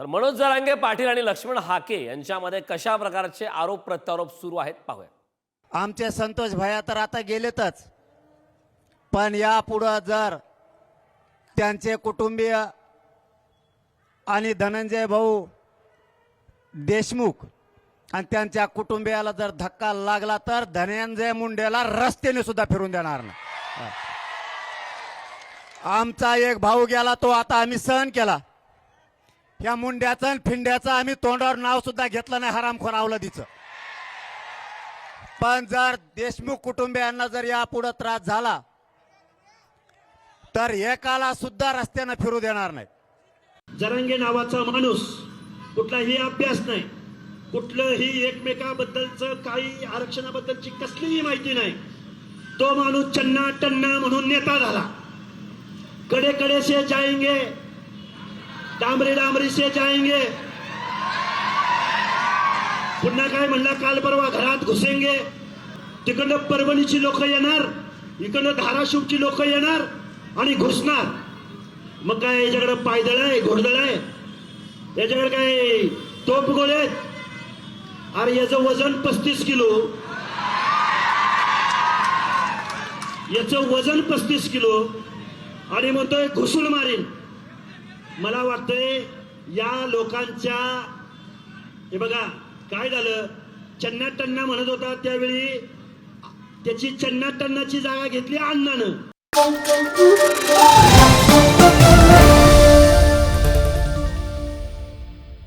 तर मनोज जरांगे पाटील आणि लक्ष्मण हाके यांच्यामध्ये कशा प्रकारचे आरोप प्रत्यारोप सुरू आहेत पाहूया. आमचे संतोष भैया तर आता गेलेतच. पण यापुढं जर त्यांचे कुटुंबीय आणि धनंजय भाऊ देशमुख आणि त्यांच्या कुटुंबियाला जर धक्का लागला तर धनंजय मुंडेला रस्त्याने सुद्धा फिरून देणार नाही. आमचा एक भाऊ गेला तो आता आम्ही सहन केला. या मुंड्याचं आणि फिंड्याचं आम्ही तोंडावर नाव सुद्धा घेतलं नाही हरामखोर अवलदीचं. पण जर देशमुख कुटुंबियांना जर यापुढे त्रास झाला तर एकाला सुद्धा रस्त्यानं फिरू देणार नाही. जरांगे नावाचा माणूस कुठलाही अभ्यास नाही कुठलंही एकमेकाबद्दलचं काही आरक्षणाबद्दलची कसलीही माहिती नाही तो माणूस चन्ना टन्ना म्हणून नेता झाला. कडे कडे से जाएंगे डांबरी डांबरी से जाएंगे। पुन्हा काय म्हणला काल परवा घरात घुसेंगे. तिकडनं परभणीची लोक येणार इकडनं धाराशिवची लोक येणार आणि घुसणार. मग काय याच्याकडे पायदळ आहे घोडदळ आहे? याच्याकडे काय तोप गोळे अरे याचं वजन पस्तीस किलो. याचं वजन पस्तीस किलो. आणि म्हणतोय घुसून मारीन. मला वाटतंय या लोकांच्या हे बघा काय झालं? चन्ना टन्ना म्हणत होता त्यावेळी त्याची चन्ना टन्नाची जागा घेतली अण्णानं